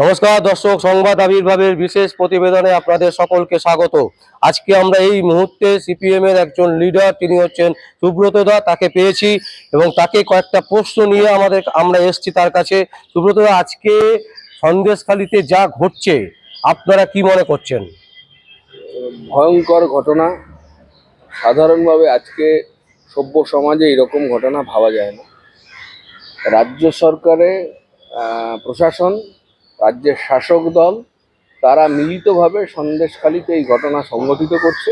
নমস্কার, দর্শক, সংবাদ আবির্ভাবের বিশেষ প্রতিবেদনে আপনাদের সকলকে স্বাগত। আজকে আমরা এই মুহূর্তে সিপিএম এর একজন লিডার তিনি হচ্ছেন সুব্রত দা, তাকে পেয়েছি এবং তাকে কয়েকটা প্রশ্ন নিয়ে আমাদের, আমরা এসেছি তার কাছে। সুব্রত দা, আজকে সন্দেশখালিতে যা ঘটছে, আপনারা কি মনে করছেন? ভয়ঙ্কর ঘটনা। সাধারণভাবে আজকে সভ্য সমাজে এরকম ঘটনা ভাবা যায় না। রাজ্য সরকারে প্রশাসন রাজ্যের শাসক দল, তারা মিলিতভাবে সন্দেশখালিতে এই ঘটনা সংগঠিত করছে।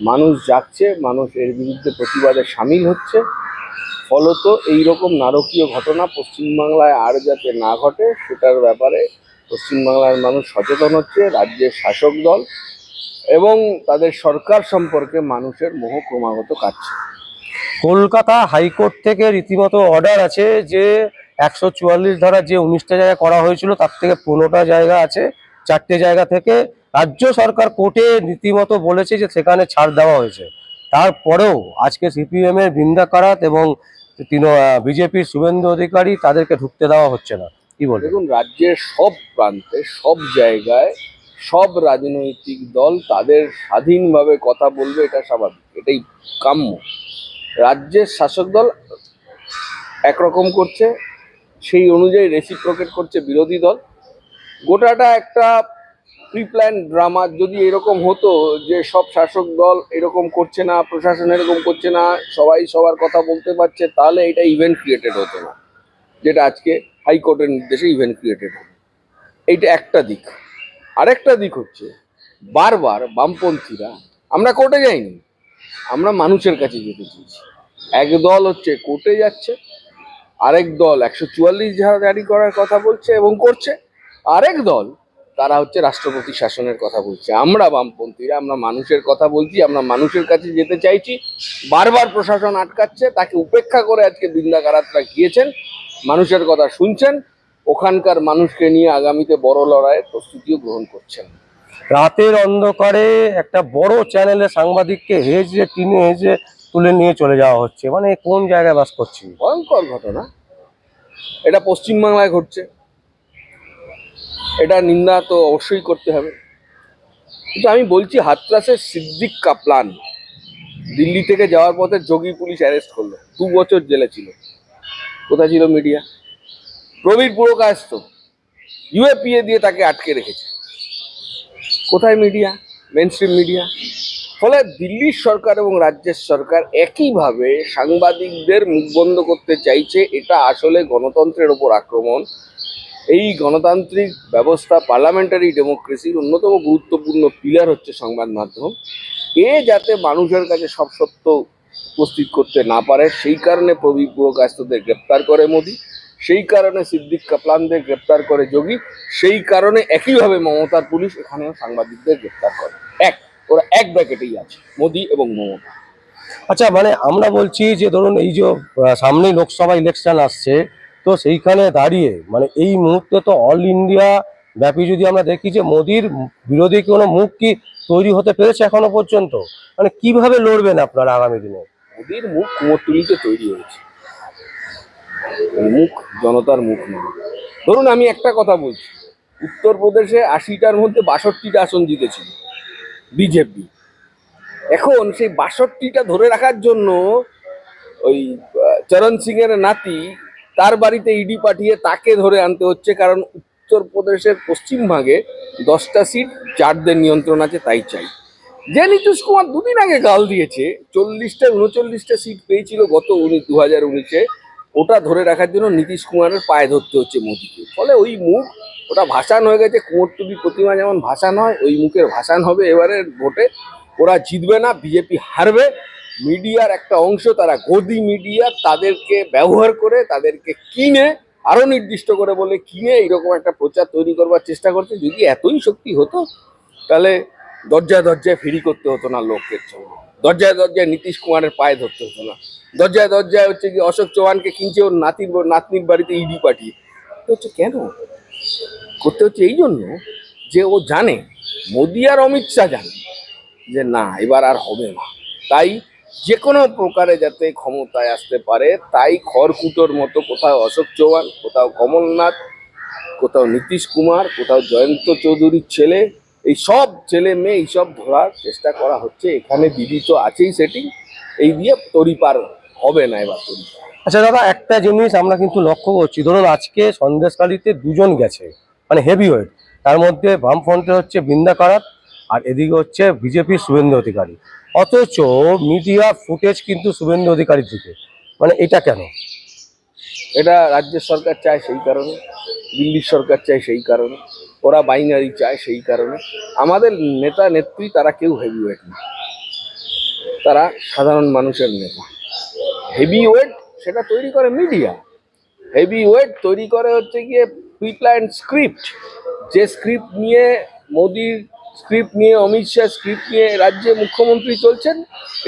মানুষ যাচ্ছে মানুষ এর বিরুদ্ধে প্রতিবাদে সামিল হচ্ছে। ফলত এই রকম নারকীয় ঘটনা পশ্চিমবাংলায় আর যাতে না ঘটে, সেটার ব্যাপারে পশ্চিমবাংলার মানুষ সচেতন হচ্ছে, রাজ্যের শাসক দল এবং তাদের সরকার সম্পর্কে মানুষের মোহ ক্রমাগত কাটছে। কলকাতা হাইকোর্ট থেকে রীতিমতো অর্ডার আছে যে একশো চুয়াল্লিশ ধারা যে উনিশটা জায়গা করা হয়েছিল, তার থেকে পনেরোটা জায়গা আছে। চারটে জায়গা থেকে রাজ্য সরকার কোর্টে রীতিমতো বলেছে যে সেখানে ছাড় দেওয়া হয়েছে। তারপরেও আজকে সিপিএম এর বৃন্দা কারাত এবং বিজেপির শুভেন্দু অধিকারী তাদেরকে ঢুকতে দেওয়া হচ্ছে না। কি বলবেন দেখুন, রাজ্যের সব প্রান্তে, সব জায়গায়, সব রাজনৈতিক দল তাদের স্বাধীনভাবে কথা বলবে, এটা স্বাভাবিক, এটাই কাম্য। রাজ্যের শাসক দল একরকম করছে সেই অনুযায়ী রেসিপ্রোকেট করছে বিরোধী দল। গোটাটা একটা প্রিপ্ল্যান ড্রামা যদি এরকম হতো যে সব শাসক দল এরকম করছে না, প্রশাসন এরকম করছে না, সবাই সবার কথা বলতে পারছে, তাহলে এটা ইভেন্ট ক্রিয়েটেড হতো না। যেটা আজকে হাইকোর্টের নির্দেশে ইভেন্ট ক্রিয়েটেড হবে এইটা একটা দিক। আরেকটা দিক হচ্ছে, বারবার বামপন্থীরা, আমরা কোর্টে যাইনি, আমরা মানুষের কাছে যেতে চেয়েছি। এক দল হচ্ছে কোর্টে যাচ্ছে আরেক দল একশো চুয়াল্লিশ ধারা জারি করার কথা বলছে এবং করছে। আরেক দল, তারা হচ্ছে রাষ্ট্রপতি শাসনের কথা বলছে। আমরা বামপন্থীরা, আমরা মানুষের কথা বলছি, আমরা মানুষের কাছে যেতে চাইছি। বারবার প্রশাসন আটকাচ্ছে, তাকে উপেক্ষা করে আজকে বৃন্দাকারাতরা গিয়েছেন, মানুষের কথা শুনছেন, ওখানকার মানুষকে নিয়ে আগামীতে বড় লড়াইয়ের প্রস্তুতিও গ্রহণ করছেন। রাতের অন্ধকারে একটা বড় চ্যানেলে সাংবাদিককে হেজে টিনে হেজে তুলে নিয়ে চলে যাওয়া হচ্ছে। মানে কোন জায়গায় বাস করছি? ভয়ঙ্কর ঘটনা। এটা পশ্চিমবাংলায় ঘটছে। এটা নিন্দা তো অবশ্যই করতে হবে। কিন্তু আমি বলছি, হাতরাসের সিদ্দিক কাপলান দিল্লি থেকে যাওয়ার পথে যোগী পুলিশ অ্যারেস্ট করল। দু বছর জেলে ছিল। কোথায় ছিল মিডিয়া প্রবীর পুরকায়স্ত ইউএপিএ দিয়ে তাকে আটকে রেখেছে। কোথায় মিডিয়া মেন মিডিয়া ফলে দিল্লির সরকার এবং রাজ্যের সরকার একইভাবে সাংবাদিকদের মুখ বন্ধ করতে চাইছে। এটা আসলে গণতন্ত্রের ওপর আক্রমণ। এই গণতান্ত্রিক ব্যবস্থা পার্লামেন্টারি ডেমোক্রেসির অন্যতম গুরুত্বপূর্ণ পিলার হচ্ছে সংবাদ মাধ্যম। এ যাতে মানুষের কাছে সব সত্য উপস্থিত করতে না পারে, সেই কারণে প্রবীর পুরকাস্তদের গ্রেপ্তার করে মোদি, সেই কারণে সিদ্দিক কাপলানদের গ্রেপ্তার করে যোগী, সেই কারণে একইভাবে মমতার পুলিশ এখানেও সাংবাদিকদের গ্রেপ্তার করে। এক ওরা এক ব্র্যাকেটেই আছে মোদি এবং মমতা। আচ্ছা মানে আমরা বলছি যে ধরুন এই যে আহ, সামনেই লোকসভা ইলেকশন আসছে তো সেইখানে দাঁড়িয়ে মানে এই মুহূর্তে তো অল ইন্ডিয়া ব্যাপী যদি আমরা দেখি যে মোদির বিরোধী কোনো মুখ কি তৈরি হতে পেরেছে এখনও পর্যন্ত? মানে কীভাবে লড়বেন আপনারা আগামী দিনে? মোদির মুখ কুমোরটুলিতে তৈরি হয়েছে। মুখ জনতার মুখ নয়। ধরুন আমি একটা কথা বলছি উত্তরপ্রদেশে আশিটার মধ্যে বাষট্টিটা আসন জিতেছিল। বিজেপি। এখন সেই বাষট্টিটা ধরে রাখার জন্য ওই চরণ সিং এর নাতি তার বাড়িতে ইডি পাঠিয়ে তাকে ধরে আনতে হচ্ছে, কারণ উত্তরপ্রদেশের পশ্চিম ভাগে দশটা সিট চারদের নিয়ন্ত্রণ আছে, তাই চাই। যে নীতিশ কুমার দুদিন আগে গাল দিয়েছে, চল্লিশটা, উনচল্লিশটা সিট পেয়েছিল গত উনি দু হাজার উনিশে। ওটা ধরে রাখার জন্য নীতিশ কুমারের পায়ে ধরতে হচ্ছে মোদিকে। ফলে ওই মুখ, ওটা ভাসান হয়ে গেছে কুমোরটুলি প্রতিমা যেমন ভাসান হয়, ওই মুখের ভাসান হবে এবারের ভোটে। ওরা জিতবে না, বিজেপি হারবে। মিডিয়ার একটা অংশ তারা গদি মিডিয়া, তাদেরকে ব্যবহার করে, তাদেরকে কিনে আরও নির্দিষ্ট করে বলে কিনে এইরকম একটা প্রচার তৈরি করবার চেষ্টা করছে। যদি এতই শক্তি হতো, তাহলে দরজায় দরজায় ফেরি করতে হতো না লোকের সঙ্গে দরজায় দরজায় নীতিশ কুমারের পায়ে ধরতে হতো না। দরজায় দরজায় হচ্ছে কি অশোক চৌহানকে কিনছে ওর নাতির নাতনির বাড়িতে ইডি পাঠিয়ে। তো হচ্ছে কেন? করতে হচ্ছে এই জন্য যে ও জানে, মোদি আর অমিত শাহ জানে যে না, এবার আর হবে না। তাই যে কোনো প্রকারে যাতে ক্ষমতায় আসতে পারে, তাই খড়কুটোর মতো কোথাও অশোক চৌহান, কোথাও কমলনাথ, কোথাও নীতিশ কুমার, কোথাও জয়ন্ত চৌধুরীর ছেলে এই সব ছেলে মেয়ে এইসব ধরার চেষ্টা করা হচ্ছে। এখানে দিদি তো আছেই সেটিং এই দিয়ে তরিপার হবে না এবার তরিপার আচ্ছা দাদা একটা জিনিস আমরা কিন্তু লক্ষ্য করছি। ধরুন আজকে সন্দেশকালীতে দুজন গেছে মানে হেভি ওয়েট তার মধ্যে বামফ্রন্টে হচ্ছে বৃন্দা কারাত আর এদিকে হচ্ছে বিজেপির শুভেন্দু অধিকারী। অথচ মিডিয়া ফুটেজ কিন্তু শুভেন্দু অধিকারীর দিকে। মানে এটা কেন? এটা রাজ্যের সরকার চায় সেই কারণে দিল্লির সরকার চায় সেই কারণে। ওরা বাইনারি চায় সেই কারণে। আমাদের নেতা, নেত্রী তারা কেউ হেভি ওয়েট না। তারা সাধারণ মানুষের নেতা। হেভি ওয়েট সেটা তৈরি করে মিডিয়া হেভি ওয়েট তৈরি করে হচ্ছে গিয়ে প্রিপ্ল্যান স্ক্রিপ্ট যে স্ক্রিপ্ট নিয়ে মোদির স্ক্রিপ্ট নিয়ে, অমিত শাহ স্ক্রিপ্ট নিয়ে রাজ্যে মুখ্যমন্ত্রী চলছেন,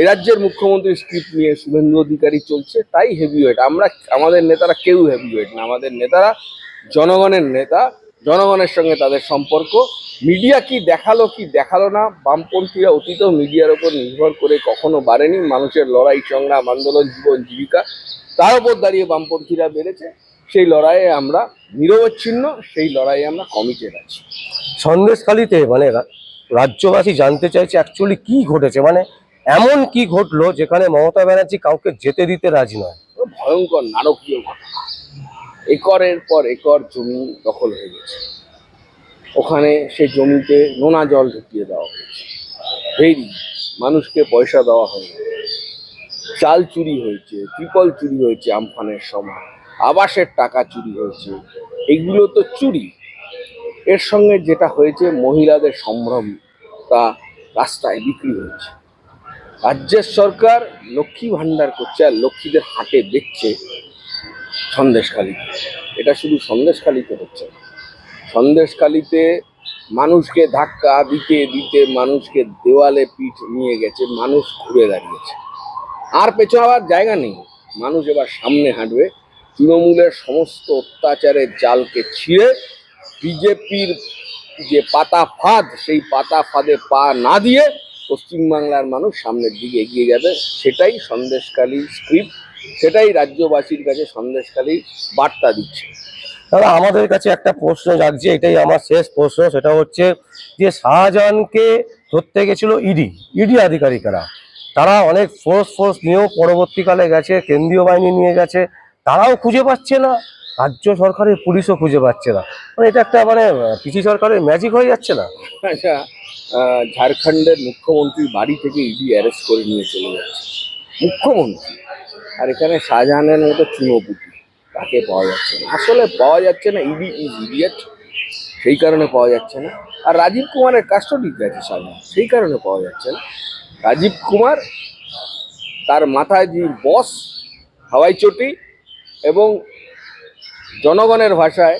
এ রাজ্যের মুখ্যমন্ত্রী স্ক্রিপ্ট নিয়ে শুভেন্দু অধিকারী চলছে, তাই হেভি ওয়েট আমরা, আমাদের নেতারা কেউ হেভি ওয়েট না। আমাদের নেতারা জনগণের নেতা জনগণের সঙ্গে তাদের সম্পর্ক। মিডিয়া কি দেখাল কি দেখাল না বামপন্থীরা অতীতেও মিডিয়ার ওপর নির্ভর করে কখনো বাড়েনি। মানুষের লড়াই সংগ্রাম আন্দোলন জীবন জীবিকা তার উপর দাঁড়িয়ে বামপন্থীরা বেড়েছে। সেই লড়াইয়ে আমরা নিরবচ্ছিন্ন সেই লড়াইয়ে আমরা কমিটেড আছি। সন্দেশখালীতে মানে রাজ্যবাসী জানতে চাইছে অ্যাকচুয়ালি কি ঘটেছে। মানে এমন কি ঘটলো যেখানে মমতা ব্যানার্জি কাউকে যেতে দিতে রাজি নয়। ভয়ঙ্কর নারকীয় ঘটনা। একরের পর একর জমি দখল হয়ে গেছে। ওখানে সে জমিতে নোনা জল ঢুকিয়ে দেওয়া হয়েছে। ভেরি, মানুষকে পয়সা দেওয়া হয়নি। চাল চুরি হয়েছে, ত্রিপল চুরি হয়েছে আমফানের সময় আবাসের টাকা চুরি হয়েছে, এগুলো তো চুরি। এর সঙ্গে যেটা হয়েছে, মহিলাদের সম্ভ্রম তা রাস্তায় বিক্রি হয়েছে। রাজ্যের সরকার লক্ষ্মী ভাণ্ডার করছে আর লক্ষ্মীদের হাটে বেচছে সন্দেশখালিতে এটা শুধু সন্দেশখালিতে হচ্ছে। সন্দেশখালিতে মানুষকে ধাক্কা দিতে দিতে মানুষকে দেওয়ালে পিঠ নিয়ে গেছে, মানুষ ঘুরে দাঁড়িয়েছে। আর পেছনে আবার জায়গা নেই। মানুষ এবার সামনে হাঁটবে। তৃণমূলের সমস্ত অত্যাচারের জালকে ছিঁড়ে বিজেপির যে পাতা ফাঁদ, সেই পাতা ফাঁদে পা না দিয়ে পশ্চিমবাংলার মানুষ সামনের দিকে এগিয়ে যাবে। সেটাই সন্দেশকালী স্ক্রিপ্ট সেটাই রাজ্যবাসীর কাছে সন্দেশকালী বার্তা দিচ্ছে। দাদা আমাদের কাছে একটা প্রশ্ন জাগছে এটাই আমার শেষ প্রশ্ন সেটা হচ্ছে যে শাহজাহানকে ধরতে গেছিল ইডি ইডি আধিকারিকেরা। তারা অনেক ফোর্স ফোর্স নিয়েও পরবর্তীকালে গেছে কেন্দ্রীয় বাহিনী নিয়ে গেছে তারাও খুঁজে পাচ্ছে না রাজ্য সরকারের পুলিশও খুঁজে পাচ্ছে না। মানে এটা একটা মানে পিসি সরকারের ম্যাজিক হয়ে যাচ্ছে না? আচ্ছা ঝাড়খণ্ডের মুখ্যমন্ত্রীর বাড়ি থেকে ইডি অ্যারেস্ট করে নিয়ে চলে যাচ্ছে। মুখ্যমন্ত্রী? আর এখানে শাহজাহানের মতো চুনোপুটি, তাকে পাওয়া যাচ্ছে না। আসলে পাওয়া যাচ্ছে না, ইডি ইজ ইডিয়েট, সেই কারণে পাওয়া যাচ্ছে না। আর রাজীব কুমারের কাস্টডিতে আছে শাহজাহান, সেই কারণে পাওয়া যাচ্ছে না। রাজীব কুমার, তার মাথায় যে বস হাওয়াই চটি, এবং জনগণের ভাষায়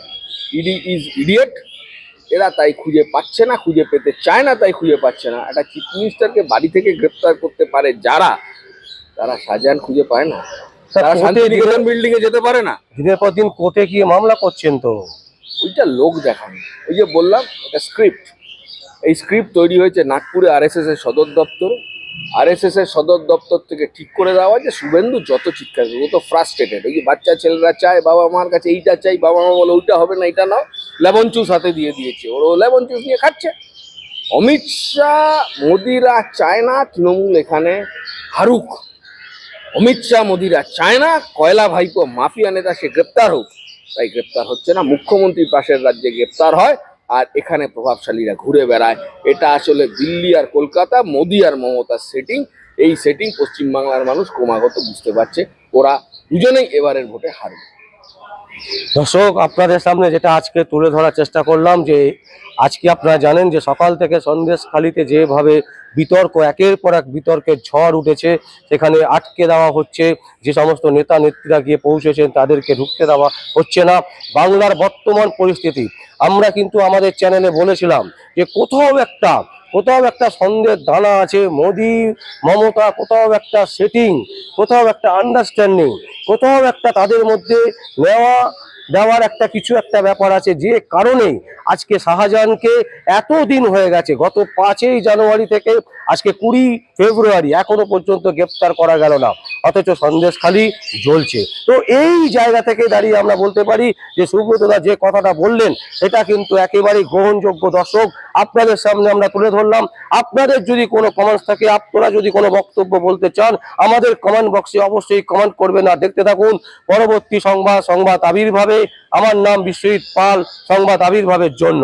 ইডি ইজ ইডিয়েট, এরা তাই খুঁজে পাচ্ছে না, খুঁজে পেতে চায় না, তাই খুঁজে পাচ্ছে না। একটা চিফ মিনিস্টারকে বাড়ি থেকে গ্রেপ্তার করতে পারে যারা তারা শাহজাহান খুঁজে পায় না। তারা কোর্টে শান্তিনিকেতন বিল্ডিং এ যেতে পারে না? দিনের পর দিন কোর্টে গিয়ে মামলা করছেন তো? ওইটা লোক দেখানো। ওই যে বললাম এটা স্ক্রিপ্ট এই স্ক্রিপ্ট তৈরি হয়েছে নাগপুরে আরএসএস এর সদর দপ্তর। আরএসএস এর সদর দপ্তর থেকে ঠিক করে দেওয়া যে শুভেন্দু যত চিৎকার করবে ও তো ফ্রাস্ট্রেটেড ওই যে বাচ্চা ছেলেরা চায় বাবা মার কাছে এইটা চাই বাবা মা বলে ওইটা হবে না এটা নাও লেমন চুস হাতে দিয়ে দিয়েছে। ওর ও লেমন চুস নিয়ে খাচ্ছে। অমিত শাহ মোদিরা চায় না তৃণমূল এখানে হারুক। অমিত শাহ মোদিরা চায় না কয়লা ভাইপো মাফিয়া নেতা সে গ্রেপ্তার হোক। তাই গ্রেপ্তার হচ্ছে না, মুখ্যমন্ত্রী পাশের রাজ্যে গ্রেপ্তার হয় আর এখানে প্রভাবশালীরা ঘুরে বেড়ায়। এটা আসলে দিল্লি আর কলকাতা, মোদি আর মমতার সেটিং এই সেটিং পশ্চিমবাংলার মানুষ ক্রমাগত বুঝতে পারছে, ওরা দুজনেই এবারের ভোটে হারবে। দর্শক, আপনাদের সামনে যেটা আজকে তুলে ধরার চেষ্টা করলাম যে, আজকে আপনারা জানেন যে সকাল থেকে সন্দেশখালিতে যেভাবে বিতর্ক, একের পর এক বিতর্কের ঝড় উঠেছে, সেখানে আটকে দেওয়া হচ্ছে। যে সমস্ত নেতা, নেত্রীরা গিয়ে পৌঁছেছেন, তাদেরকে ঢুকতে দেওয়া হচ্ছে না। বাংলার বর্তমান পরিস্থিতি, আমরা কিন্তু আমাদের চ্যানেলে বলেছিলাম যে, কোথাও একটা কোথাও একটা সন্দেহের দানা আছে, মোদি মমতা, কোথাও একটা সেটিং কোথাও একটা আন্ডারস্ট্যান্ডিং কোথাও একটা তাদের মধ্যে নেওয়া দেওয়ার একটা কিছু একটা ব্যাপার আছে যে কারণে আজকে শাহজাহানকে এত দিন হয়ে গেছে, গত পাঁচই জানুয়ারি থেকে আজকে কুড়ি ফেব্রুয়ারি এখনও পর্যন্ত গ্রেপ্তার করা গেল না, অথচ সন্দেশখালি জ্বলছে। তো এই জায়গা থেকে দাঁড়িয়ে আমরা বলতে পারি যে সুব্রতদা যে কথাটা বললেন, এটা কিন্তু একেবারেই গ্রহণযোগ্য দর্শক। আপনাদের সামনে আমরা তুলে ধরলাম। আপনাদের যদি কোনো কমেন্টস থাকে, আপনারা যদি কোনো বক্তব্য বলতে চান, আমাদের কমেন্ট বক্সে অবশ্যই কমেন্ট করবেন আর দেখতে থাকুন। পরবর্তী সংবাদ সংবাদ আবির্ভাবে। আমার নাম বিশ্বজিৎ পাল, সংবাদ আবির্ভাবের জন্য।